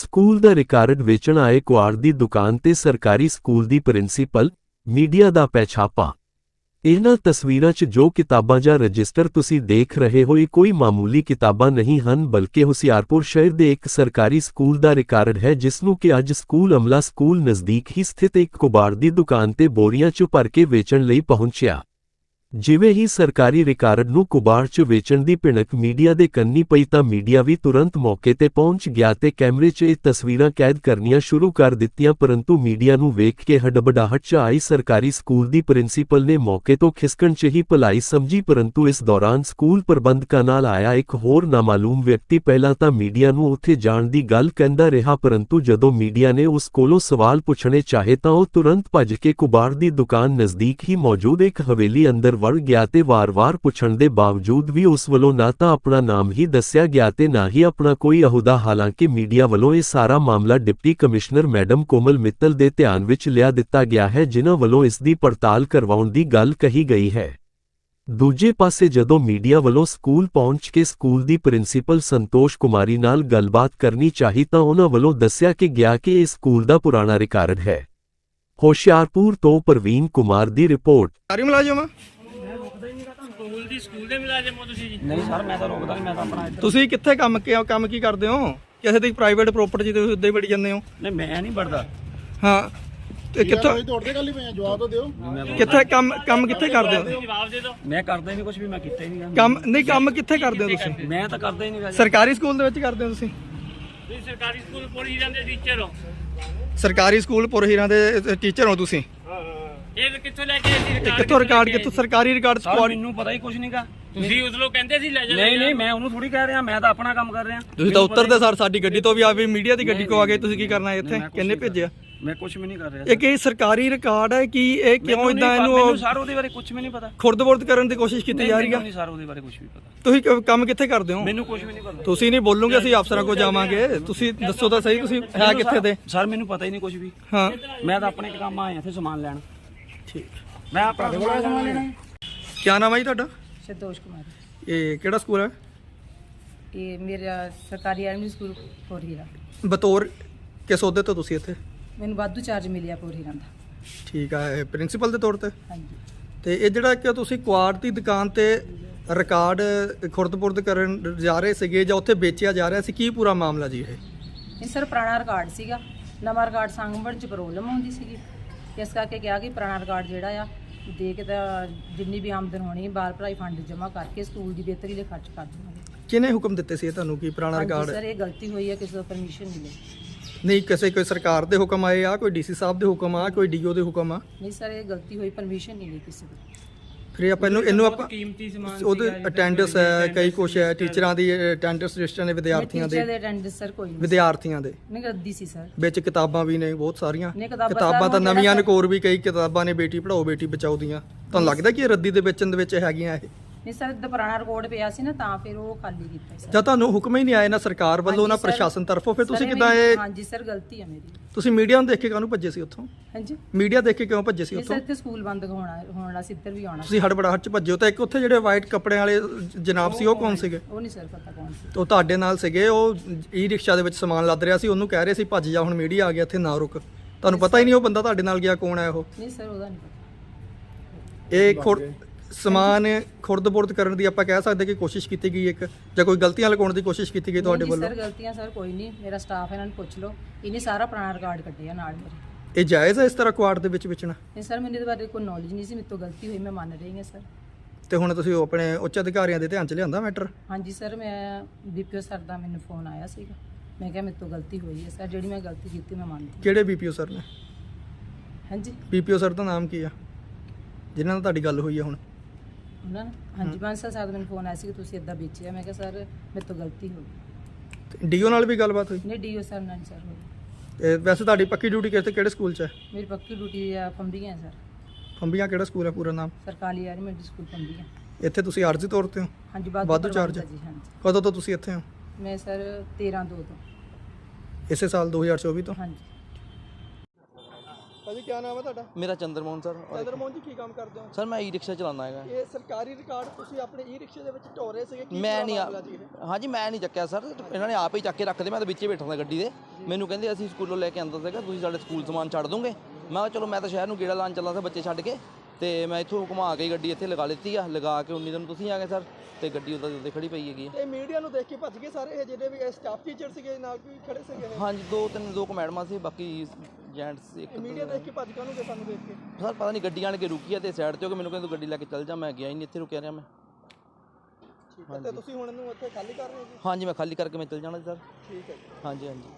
School ਦਾ record ਵੇਚਣ ਆਏ ਕੁਆਰ ਦੀ ਦੁਕਾਨ ਤੇ ਸਰਕਾਰੀ ਸਕੂਲ ਦੀ ਪ੍ਰਿੰਸੀਪਲ, ਮੀਡੀਆ ਦਾ ਪੈਛਾਪਾ। ਇਹਨਾਂ ਤਸਵੀਰਾਂ 'ਚ ਜੋ ਕਿਤਾਬਾਂ ਜਾਂ ਰਜਿਸਟਰ ਤੁਸੀਂ ਦੇਖ ਰਹੇ ਹੋ, ਇਹ ਕੋਈ ਮਾਮੂਲੀ ਕਿਤਾਬਾਂ ਨਹੀਂ ਹਨ, ਬਲਕਿ ਹੁਸ਼ਿਆਰਪੁਰ ਸ਼ਹਿਰ ਦੇ ਇੱਕ ਸਰਕਾਰੀ ਸਕੂਲ ਦਾ ਰਿਕਾਰਡ ਹੈ, ਜਿਸ ਨੂੰ ਕਿ ਅੱਜ ਸਕੂਲ ਅਮਲਾ ਸਕੂਲ ਨਜ਼ਦੀਕ ਹੀ ਸਥਿਤ ਇੱਕ ਕੁਬਾੜ ਦੀ ਦੁਕਾਨ ਤੇ ਬੋਰੀਆਂ 'ਚ ਭਰ ਕੇ ਵੇਚਣ ਲਈ ਪਹੁੰਚਿਆ। ਜਿਵੇਂ ਹੀ ਸਰਕਾਰੀ ਰਿਕਾਰਡ ਨੂੰ ਕੁਬਾੜ 'ਚ ਵੇਚਣ ਦੀ ਭਿਣਕ ਮੀਡੀਆ ਦੇ ਕੰਨੀ ਪਈ ਤਾਂ ਮੀਡੀਆ ਵੀ ਤੁਰੰਤ ਮੌਕੇ ਤੇ ਪਹੁੰਚ ਗਿਆ ਤੇ ਕੈਮਰੇ 'ਚ ਇਹ ਤਸਵੀਰਾਂ ਕੈਦ ਕਰਨੀਆਂ ਸ਼ੁਰੂ ਕਰ ਦਿੱਤੀਆਂ, ਪਰੰਤੂ ਮੀਡੀਆ ਨੂੰ ਵੇਖ ਕੇ ਹੜਬੜਾਹਟ 'ਚ ਆਈ ਸਰਕਾਰੀ ਸਕੂਲ ਦੀ ਪ੍ਰਿੰਸੀਪਲ ਨੇ ਮੌਕੇ ਤੋਂ ਖਿਸਕਣ 'ਚ ਹੀ ਭਲਾਈ ਸਮਝੀ, ਪਰੰਤੂ ਇਸ ਦੌਰਾਨ ਸਕੂਲ ਪ੍ਰਬੰਧਕਾਂ ਨਾਲ ਆਇਆ ਇੱਕ ਹੋਰ ਨਾਮਾਲੂਮ ਵਿਅਕਤੀ ਪਹਿਲਾਂ ਤਾਂ ਮੀਡੀਆ ਨੂੰ ਉੱਥੇ ਜਾਣ ਦੀ ਗੱਲ ਕਹਿੰਦਾ ਰਿਹਾ, ਪਰੰਤੂ ਜਦੋਂ ਮੀਡੀਆ ਨੇ ਉਸ ਕੋਲੋਂ ਸਵਾਲ ਪੁੱਛਣੇ ਚਾਹੇ ਤਾਂ ਉਹ ਤੁਰੰਤ ਭੱਜ ਕੇ ਕੁਬਾੜ ਦੀ ਦੁਕਾਨ ਨਜ਼ਦੀਕ ਹੀ ਮੌਜੂਦ ਇੱਕ ਹਵੇਲੀ ਅੰਦਰ ਵੜ ਗਿਆ ਤੇ ਵਾਰ-ਵਾਰ ਪੁੱਛਣ ਦੇ ਬਾਵਜੂਦ ਵੀ ਉਸ ਵੱਲੋਂ ਨਾ ਤਾਂ ਆਪਣਾ ਨਾਮ ਹੀ ਦੱਸਿਆ ਗਿਆ ਤੇ ਨਾ ਹੀ ਆਪਣਾ ਕੋਈ ਅਹੁਦਾ, ਹਾਲਾਂਕਿ ਮੀਡੀਆ ਵੱਲੋਂ ਇਹ ਸਾਰਾ ਮਾਮਲਾ deputy commissioner madam Komal Mittal ਦੇ ਧਿਆਨ ਵਿੱਚ ਲਿਆ ਦਿੱਤਾ ਗਿਆ ਹੈ, ਜਿਨ੍ਹਾਂ ਵੱਲੋਂ ਇਸ ਦੀ ਪੜਤਾਲ ਕਰਵਾਉਣ ਦੀ ਗੱਲ ਕਹੀ ਗਈ ਹੈ। ਦੂਜੇ ਪਾਸੇ ਜਦੋਂ ਮੀਡੀਆ ਵੱਲੋਂ ਸਕੂਲ ਪਹੁੰਚ ਕੇ ਸਕੂਲ ਦੀ ਪ੍ਰਿੰਸੀਪਲ ਸੰਤੋਸ਼ ਕੁਮਾਰੀ ਨਾਲ ਗੱਲਬਾਤ ਕਰਨੀ ਚਾਹੀ ਤਾਂ ਉਹਨਾਂ ਵੱਲੋਂ ਦੱਸਿਆ ਕਿ ਗਿਆ ਕਿ ਇਹ ਸਕੂਲ ਦਾ ਪੁਰਾਣਾ ਰਿਕਾਰਡ ਹੈ। ਹੋਸ਼ਿਆਰਪੁਰ ਤੋਂ ਪ੍ਰਵੀਨ ਕੁਮਾਰ ਦੀ ਰਿਪੋਰਟ। ਸਾਰੀ ਮੁਲਾਜ਼ਮ ਆ? ਸਕੂਲ ਦੀ ਸਕੂਲ ਦੇ ਮੁਲਾਜ਼ਮ ਹੋ ਤੁਸੀਂ ਜੀ। ਨਹੀਂ ਸਰ ਮੈਂ ਤਾਂ ਰੋਕਦਾ ਨਹੀਂ ਮੈਂ ਤਾਂ ਆਪਣਾ ਇੱਧਰ ਤੁਸੀਂ ਕਿੱਥੇ ਕੰਮ ਕਿ ਕੰਮ ਕੀ ਕਰਦੇ ਹੋ? ਕਿਸੇ ਦੀ ਪ੍ਰਾਈਵੇਟ ਪ੍ਰਾਪਰਟੀ ਤੇ ਤੁਸੀਂ ਉੱਦਾਂ ਹੀ ਵੜੀ ਜਾਂਦੇ ਹੋ? ਨਹੀਂ ਮੈਂ ਨਹੀਂ ਵੜਦਾ। ਹਾਂ। ਤੇ ਕਿੱਥੋਂ ਦੌੜਦੇ ਗੱਲ ਹੀ ਪਏ ਆ, ਜਵਾਬ ਤਾਂ ਦਿਓ। ਕਿੱਥੇ ਕੰਮ ਕੰਮ ਕਿੱਥੇ ਕਰਦੇ ਹੋ? ਜਵਾਬ ਦੇ ਦਿਓ ਮੈਂ ਕਰਦਾ ਹੀ ਨਹੀਂ ਕੁਝ ਵੀ ਮੈਂ ਕੀਤਾ ਹੀ ਨਹੀਂ। ਕੰਮ ਨਹੀਂ ਕੰਮ ਕਿੱਥੇ ਕਰਦੇ ਹੋ ਤੁਸੀਂ? ਮੈਂ ਤਾਂ ਕਰਦਾ ਹੀ ਨਹੀਂ। ਸਰਕਾਰੀ ਸਕੂਲ ਦੇ ਵਿੱਚ ਕਰਦੇ ਹੋ ਤੁਸੀਂ? ਤੁਸੀਂ ਸਰਕਾਰੀ ਸਕੂਲ ਪੋਲੀ ਜਾਂਦੇ ਟੀਚਰ ਹੋ ਸਰਕਾਰੀ ਸਕੂਲ ਪੁਰਹੀਰਾਂ ਦੇ ਟੀਚਰ ਹੋ ਤੁਸੀਂ? ਇਹ ਕਿੱਥੋਂ ਲੈ ਕੇ ਆਏ ਸੀ ਇਹ ਰਿਕਾਰਡ ਕਿੱਥੋਂ ਰਿਕਾਰਡ? ਕਿੱਥੋਂ ਸਰਕਾਰੀ ਰਿਕਾਰਡ ਸਰ ਸਕੁਆਡ ਮੈਨੂੰ ਪਤਾ ਹੀ ਕੁਝ ਨਹੀਂਗਾ ਤੁਸੀਂ ਉਸ ਨੂੰ ਕਹਿੰਦੇ ਸੀ ਲੈ ਜਾ ਨਹੀਂ ਨਹੀਂ ਮੈਂ ਉਹਨੂੰ ਥੋੜੀ ਕਹਿ ਰਿਹਾ ਮੈਂ ਤਾਂ ਆਪਣਾ ਕੰਮ ਕਰ ਰਿਹਾ। ਤੁਸੀਂ ਤਾਂ ਉੱਤਰਦੇ ਸਰ ਸਾਡੀ ਗੱਡੀ ਤੋਂ ਵੀ ਆ ਵੀ ਮੀਡੀਆ ਦੀ ਗੱਡੀ ਕੋ ਆ ਗਏ ਤੁਸੀਂ ਕੀ ਕਰਨਾ ਇੱਥੇ? ਮੈਂ ਕੁਛ ਕਿੰਨੇ ਨਹੀਂ ਭੇਜਿਆ? ਮੈਂ ਕੁਝ ਵੀ ਨਹੀਂ ਕਰ ਰਿਹਾ ਇਹ ਕੀ ਸਰਕਾਰੀ ਰਿਕਾਰਡ ਹੈ? ਕਿ ਇਹ ਕਿਉਂ ਮੈਨੂੰ ਇਦਾਂ ਨਹੀਂ ਇਹਨੂੰ ਮੈਨੂੰ ਸਰ ਉਹਦੇ ਬਾਰੇ ਕੁਝ ਵੀ ਨਹੀਂ ਪਤਾ। ਖੁਰਦਬੁਰਦ ਕਰਨ ਦੀ ਕੋਸ਼ਿਸ਼ ਕੀਤੀ ਜਾ ਰਹੀ ਮੈਨੂੰ ਹੈ ਨਹੀਂ ਸਰ ਉਹਦੇ ਬਾਰੇ ਕੁਝ ਵੀ ਪਤਾ। ਤੁਸੀਂ ਕ- ਕੰਮ ਕਿੱਥੇ ਕਰਦੇ ਹੋ? ਮੈਨੂੰ ਕੁਝ ਵੀ ਨਹੀਂ ਪਤਾ। ਤੁਸੀਂ ਨਹੀਂ ਬੋਲੋਗੇ ਅਸੀਂ ਅਫਸਰਾਂ ਕੋਲ ਜਾਵਾਂਗੇ। ਤੁਸੀਂ ਦੱਸੋ ਤਾਂ ਸਹੀ ਤੁਸੀਂ ਹੈ ਕਿੱਥੇ ਦੇ ਸਰ ਮੈਨੂੰ ਪਤਾ ਹੀ ਨਹੀਂ ਕੁਝ ਵੀ। ਹਾਂ। ਮੈਂ ਤਾਂ ਆਪਣੇ ਕੰਮ ਆਇਆ ਇੱਥੇ ਸਮਾਨ ਲੈਣ। ਠੀਕ। ਮੈਂ ਆਪਣਾ ਸਮਾਨ ਲੈਣਾ ਕੀ ਨਾਮ ਹੈ ਜੀ ਤੁਹਾਡਾ? ਸੰਤੋਸ਼ ਕੁਮਾਰੀ। ਇਹ ਕਿਹੜਾ ਸਕੂਲ ਹੈ ਇਹ ਮੇਰਾ ਸਰਕਾਰੀ ਆਰਮੀ ਸਕੂਲ ਪੋਰੀਰਾ ਬਤੌਰ ਕਿਸ ਅਹੁਦੇ ਤੋਂ ਤੁਸੀਂ ਇੱਥੇ? ਮੈਨੂੰ ਵਾਧੂ ਚਾਰਜ ਮਿਲਿਆ ਪੋਰੀਰਾ ਦਾ। ਠੀਕ ਹੈ ਪ੍ਰਿੰਸੀਪਲ ਦੇ ਤੌਰ ਤੇ? ਹਾਂਜੀ। ਤੇ ਇਹ ਜਿਹੜਾ ਕਿ ਤੁਸੀਂ ਕੁਆੜ ਦੀ ਦੁਕਾਨ ਤੇ ਰਿਕਾਰਡ ਖੁਰਦਪੁਰਦ ਕਰਨ ਜਾ ਰਹੇ ਸੀਗੇ ਜਾਂ ਉੱਥੇ ਵੇਚਿਆ ਜਾ ਰਿਹਾ ਸੀ ਕੀ ਪੂਰਾ ਮਾਮਲਾ ਜੀ ਇਹ? ਇਹ ਸਰ ਪੁਰਾਣਾ ਰਿਕਾਰਡ ਸੀਗਾ। ਨਵਾਂ ਰਿਕਾਰਡ ਸੰਗਵਣ ਚ ਪ੍ਰੋਬਲਮ ਹੁੰਦੀ ਸੀਗੀ। ਇਸ ਕਰਕੇ ਕਿਹਾ ਕਿ ਪੁਰਾਣਾ ਰਿਕਾਰਡ ਜਿਹੜਾ ਆ ਦੇ ਕੇ ਤਾਂ ਜਿੰਨੀ ਵੀ ਆਮਦਨ ਹੋਣੀ ਬਾਲ ਭਲਾਈ ਫੰਡ ਜਮ੍ਹਾਂ ਕਰਕੇ ਸਕੂਲ ਦੀ ਬਿਹਤਰੀ ਲਈ ਖਰਚ ਕਰ ਦੇਵਾਂਗੇ। ਕਿਹਨੇ ਹੁਕਮ ਦਿੱਤੇ ਸੀ ਇਹ ਤੁਹਾਨੂੰ ਕਿ ਪੁਰਾਣਾ ਰਿਕਾਰਡ ਸਰ ਇਹ ਗਲਤੀ ਹੋਈ ਹੈ ਕਿਸੇ ਤੋਂ ਪਰਮਿਸ਼ਨ ਮਿਲੇ। ਨਹੀਂ ਕਿਸੇ ਕੋਈ ਸਰਕਾਰ ਦੇ ਹੁਕਮ ਆਏ ਆ ਕੋਈ ਡੀਸੀ ਸਾਹਿਬ ਦੇ ਹੁਕਮ ਆ ਕੋਈ ਡੀਓ ਦੇ ਹੁਕਮ ਆ? ਨਹੀਂ ਸਰ ਇਹ ਗਲਤੀ ਹੋਈ ਪਰਮਿਸ਼ਨ ਨਹੀਂ ਲਈ ਕਿਸੇ ਤੋਂ। ਫਿਰ ਆਪਾਂ ਇਹਨੂੰ ਇਹਨੂੰ ਆਪਾਂ ਕੀਮਤੀ ਸਮਾਨ ਉਹਦੇ ਅਟੈਂਡੈਂਸ ਹੈ ਕਈ ਕੁਛ ਹੈ ਟੀਚਰਾਂ ਦੀ ਅਟੈਂਡੈਂਸ ਰਜਿਸਟਰ ਨੇ ਵਿਦਿਆਰਥੀਆਂ ਟੀਚਰ ਦੇ। ਦੇ ਅਟੈਂਡੈਂਸ ਸਰ ਕੋਈ ਨਹੀਂ। ਵਿਦਿਆਰਥੀਆਂ ਦੇ। ਨਹੀਂ ਰੱਦੀ ਸੀ ਸਰ ਵਿੱਚ ਕਿਤਾਬਾਂ ਵੀ ਨੇ ਬਹੁਤ ਸਾਰੀਆਂ। ਨਹੀਂ, ਕਿਤਾਬਾਂ ਤਾਂ ਨਵੀਆਂ ਨੇ ਕੋਰ ਵੀ ਕਈ ਕਿਤਾਬਾਂ ਨੇ ਬੇਟੀ ਪੜਾਓ ਬੇਟੀ ਬਚਾਓ ਦੀਆਂ। ਤੁਹਾਨੂੰ ਲੱਗਦਾ ਕਿ ਇਹ ਰੱਦੀ ਦੇ ਵੇਚਣ ਦੇ ਵਿੱਚ ਹੈਗੀਆਂ ਇਹ? ਨਹੀਂ ਸਰ ਪੁਰਾਣਾ ਰਿਕਾਰਡ ਪਿਆ ਸੀ ਨਾ ਤਾਂ ਫਿਰ ਉਹ ਖਾਲੀ ਕੀਤਾ ਸਰ ਜਾਂ ਤੁਹਾਨੂੰ ਹੁਕਮ ਹੀ ਨਹੀਂ ਆਏ ਨਾ ਸਰਕਾਰ ਵੱਲੋਂ ਨਾ। ਪ੍ਰਸ਼ਾਸਨ ਤਰਫੋਂ? ਫਿਰ ਤੁਸੀਂ ਕਿਦਾਂ ਇਹ ਹਾਂਜੀ ਸਰ ਗਲਤੀ ਹੈ ਮੇਰੀ। ਤੁਸੀਂ ਮੀਡੀਆ ਨੂੰ ਦੇਖ ਕੇ ਕਾਹਨੂੰ ਭੱਜੇ ਸੀ ਉੱਥੋਂ? ਹਾਂਜੀ। ਮੀਡੀਆ ਦੇਖ ਕੇ ਕਿਉਂ ਭੱਜੇ ਸੀ ਇਹ ਸਰ ਉੱਥੋਂ? ਇੱਥੇ ਸਕੂਲ ਬੰਦ ਹੋਣਾ ਹੋਣਾ ਸੀ ਇੱਧਰ ਵੀ ਆਉਣਾ ਤੁਸੀਂ ਹੜਬੜਾਹਟ ਚ ਭੱਜੇ ਹੋ ਤਾਂ ਇੱਕ ਉੱਥੇ ਜਿਹੜੇ ਵਾਈਟ ਕੱਪੜਿਆਂ ਵਾਲੇ ਜਨਾਬ ਸੀ ਉਹ ਕੌਣ ਸੀਗੇ? ਉਹ ਨਹੀਂ ਸਰ ਪਤਾ ਕੌਣ ਸੀ। ਉਹ ਤੁਹਾਡੇ ਨਾਲ ਸੀਗੇ ਉਹ ਈ ਰਿਕਸ਼ਾ ਦੇ ਵਿੱਚ ਸਮਾਨ ਲੱਦ ਰਿਹਾ ਸੀ ਉਹਨੂੰ ਕਹਿ ਰਹੇ ਸੀ ਭੱਜ ਜਾ ਹੁਣ ਮੀਡੀਆ ਆ ਗਿਆ ਇੱਥੇ ਨਾ ਰੁਕ। ਤੁਹਾਨੂੰ ਪਤਾ ਹੀ ਨਹੀਂ ਉਹ ਬੰਦਾ ਤੁਹਾਡੇ ਨਾਲ ਗਿਆ ਕੌਣ ਹੈ ਉਹ? ਨਹੀਂ ਸਰ ਉਹਦਾ ਨਹੀਂ ਪਤਾ। ਇਹ ਸਮਾਨ ਖੁਰਦ-ਬੁਰਦ ਕਰਨ ਦੀ ਆਪਾਂ ਕਹਿ ਸਕਦੇ ਕਿ ਕੋਸ਼ਿਸ਼ ਕੀਤੀ ਗਈ ਇੱਕ ਜਾਂ ਕੋਈ ਗਲਤੀਆਂ ਲਗਾਉਣ ਦੀ ਕੋਸ਼ਿਸ਼ ਕੀਤੀ ਗਈ ਤੁਹਾਡੇ ਵੱਲੋਂ? ਸਰ ਗਲਤੀਆਂ ਸਰ ਕੋਈ ਨਹੀਂ ਮੇਰਾ ਸਟਾਫ ਇਹਨਾਂ ਨੂੰ ਪੁੱਛ ਲਓ। ਇਹਨੇ ਸਾਰਾ ਪੁਰਾਣਾ ਰਿਕਾਰਡ ਕੱਢਿਆ ਨਾਲ ਮੇਰੇ। ਇਹ ਜਾਇਜ਼ ਹੈ ਇਸ ਤਰ੍ਹਾਂ ਕੁਆੜ ਦੇ ਵਿੱਚ ਵੇਚਣਾ? ਨਹੀਂ ਸਰ ਮੈਨੂੰ ਇਹਦੇ ਬਾਰੇ ਕੋਈ ਨੌਲੇਜ ਨਹੀਂ ਸੀ ਮੇਰੇ ਤੋਂ ਗਲਤੀ ਹੋਈ ਮੈਂ ਮੰਨ ਰਹੀ ਹਾਂ ਸਰ। ਤੇ ਹੁਣ ਤੁਸੀਂ ਉਹ ਆਪਣੇ ਉੱਚ ਅਧਿਕਾਰੀਆਂ ਦੇ ਧਿਆਨ ਚ ਲਿਆਂਦਾ ਮੈਟਰ ਹਾਂਜੀ ਸਰ ਮੈਂ ਬੀਪੀਓ ਸਰ ਦਾ ਮੈਨੂੰ ਫੋਨ ਆਇਆ ਸੀਗਾ। ਮੈਂ ਕਿਹਾ ਮੇਰੇ ਤੋਂ ਗਲਤੀ ਹੋਈ ਹੈ ਸਰ ਜਿਹੜੀ ਮੈਂ ਗਲਤੀ ਕੀਤੀ ਮੈਂ ਮੰਨਦੀ ਕਿਹੜੇ ਬੀਪੀਓ ਸਰ ਨੇ? ਹਾਂਜੀ। ਬੀਪੀਓ ਸਰ ਦਾ ਨਾਮ ਕੀ ਆ? ਜਿਨ੍ਹਾਂ ਨਾਲ ਤੁਹਾਡੀ ਗੱਲ ਹੋਈ ਹੈ ਹੁਣ? ਉਹਨਾਂ ਨੇ ਹਾਂਜੀ ਸਾਹਿਬ ਦਾ ਮੈਨੂੰ ਫੋਨ ਆਇਆ ਸੀ ਕਿ ਤੁਸੀਂ ਇਦਾਂ ਵੇਚਿਆ। ਮੈਂ ਕਿਹਾ ਸਰ ਮੇਰੇ ਤੋਂ ਗਲਤੀ ਹੋ ਗਈ। ਡੀਓ ਨਾਲ ਵੀ ਗੱਲਬਾਤ ਹੋਈ? ਨਹੀਂ ਡੀਓ ਸਰ ਨਾਲ ਸਰ ਹੋਈ। ਤੇ ਵੈਸੇ ਤੁਹਾਡੀ ਪੱਕੀ ਡਿਊਟੀ ਕਿਤੇ ਕਿਹੜੇ ਸਕੂਲ 'ਚ ਹੈ? ਮੇਰੀ ਪੱਕੀ ਡਿਊਟੀ ਆ ਫੰਬੀਆਂ ਸਰ। ਫੰਬੀਆਂ ਕਿਹੜਾ ਸਕੂਲ ਹੈ ਪੂਰਾ ਨਾਮ? ਸਰਕਾਰੀ ਐਲੀਮੈਂਟਰੀ ਸਕੂਲ ਫੰਬੀਆਂ। ਇੱਥੇ ਤੁਸੀਂ ਆਰਜ਼ੀ ਤੌਰ ਤੇ ਹੋ? ਹਾਂਜੀ ਵਾਧੂ ਵਾਧੂ charge ਪ੍ਰਬੰਧ ਆ ਜੀ ਹਾਂਜੀ। ਕਦੋਂ ਤੋਂ ਤੁਸੀਂ ਇੱਥੇ ਹੋ? ਮੈਂ ਸਰ 13 2 ਤੋਂ। ਇਸੇ ਸਾਲ 2024 ਤੋਂ? ਹਾਂਜੀ। ਭਾਜੀ ਕੀ ਨਾਮ ਹੈ ਤੁਹਾਡਾ? ਮੇਰਾ ਚੰਦਰਮੋਹਨ ਸਰ ਔਰ- ਚੰਦਰਮੋਹਨ ਜੀ ਕੀ ਕੰਮ ਕਰਦੇ ਹੋ? ਸਰ ਮੈਂ ਈ ਰਿਕਸ਼ਾ ਚਲਾਉਂਦਾ ਹੈਗਾ। ਇਹ ਸਰਕਾਰੀ ਰਿਕਾਰਡ ਤੁਸੀਂ ਆਪਣੇ ਈ ਰਿਕਸ਼ੇ ਦੇ ਵਿੱਚ ਢੋ ਰਹੇ ਸੀਗੇ ਕੀ ਮੈਂ ਨਹੀਂ ਆ- ਮਾਮਲਾ ਜੀ ਇਹ? ਹਾਂਜੀ ਮੈਂ ਨਹੀਂ ਚੱਕਿਆ ਸਰ ਇਹਨਾਂ ਨੇ ਆਪ ਹੀ ਚੱਕ ਕੇ ਰੱਖਦੇ ਮੈਂ ਤਾਂ ਵਿੱਚੇ ਬੈਠਾ ਸੀ ਗੱਡੀ ਦੇ। ਮੈਨੂੰ ਕਹਿੰਦੇ ਅਸੀਂ ਸਕੂਲੋਂ ਲੈ ਕੇ ਆਂਦਾ ਸੀਗਾ ਤੁਸੀਂ ਸਾਡੇ ਸਕੂਲ ਸਮਾਨ ਛੱਡ ਦੋਗੇ? ਮੈਂ ਕਿਹਾ ਚਲੋ ਮੈਂ ਤਾਂ ਸ਼ਹਿਰ ਨੂੰ ਗੇੜਾ ਲਾਉਣ ਚੱਲਾ ਸੀ ਬੱਚੇ ਛੱਡ ਕੇ ਤੇ ਮੈਂ ਇੱਥੋਂ ਘੁਮਾ ਕੇ ਗੱਡੀ ਇੱਥੇ ਲਗਾ ਲਿੱਤੀ ਆ ਲਗਾ ਕੇ 19 ਦਿਨ ਤੁਸੀਂ ਆ ਗਏ ਸਰ ਤੇ ਗੱਡੀ ਉਹਦਾ ਉੱਤੇ ਖੜੀ ਪਈ ਹੈਗੀ ਆ। ਤੇ ਮੀਡੀਆ ਨੂੰ ਦੇਖ ਕੇ ਭੱਜ ਗਏ ਸਾਰੇ ਇਹ ਜਿਹੜੇ ਵੀ ਸਟਾਫ ਟੀਚਰ ਸੀਗੇ ਨਾਲ ਵੀ ਖੜੇ ਸੀਗੇ ਇਹ? ਹਾਂਜੀ ਦੋ ਤਿੰਨ ਦੋ ਕੁ ਮੈਡਮਾਂ ਸੀ ਬਾਕੀ ਜੈਂਟਸ ਇੱਕ ਮੀਡੀਆ ਦੇਖ ਕੇ ਭੱਜ ਕਾਹਨੂੰ ਗਏ ਸਾਨੂੰ ਦੇਖ ਕੇ। ਸਰ ਪਤਾ ਨਹੀਂ ਗੱਡੀ ਆਣ ਕੇ ਰੁਕੀ ਆ ਤੇ ਸਾਈਡ ਤੇ ਹੋ ਕੇ ਮੈਨੂੰ ਕਹਿੰਦੇ ਤੂੰ ਗੱਡੀ ਲੈ ਕੇ ਚੱਲ ਜਾ ਮੈਂ ਗਿਆ ਹੀ ਨਹੀਂ ਇੱਥੇ ਰੁਕਿਆ ਰਿਹਾ ਮੈਂ। ਠੀਕ ਹੈ ਤੇ ਤੁਸੀਂ ਹੁਣ ਇਹਨੂੰ ਉੱਥੇ ਖਾਲੀ ਕਰ ਰਹੇ ਹੋ ਜੀ? ਹਾਂਜੀ ਮੈਂ ਖਾਲੀ ਕਰਕੇ ਮੈਂ ਚੱਲ ਜਾਣਾ ਸਰ। ਠੀਕ ਹੈ ਜੀ। ਹਾਂਜੀ ਹਾਂਜੀ।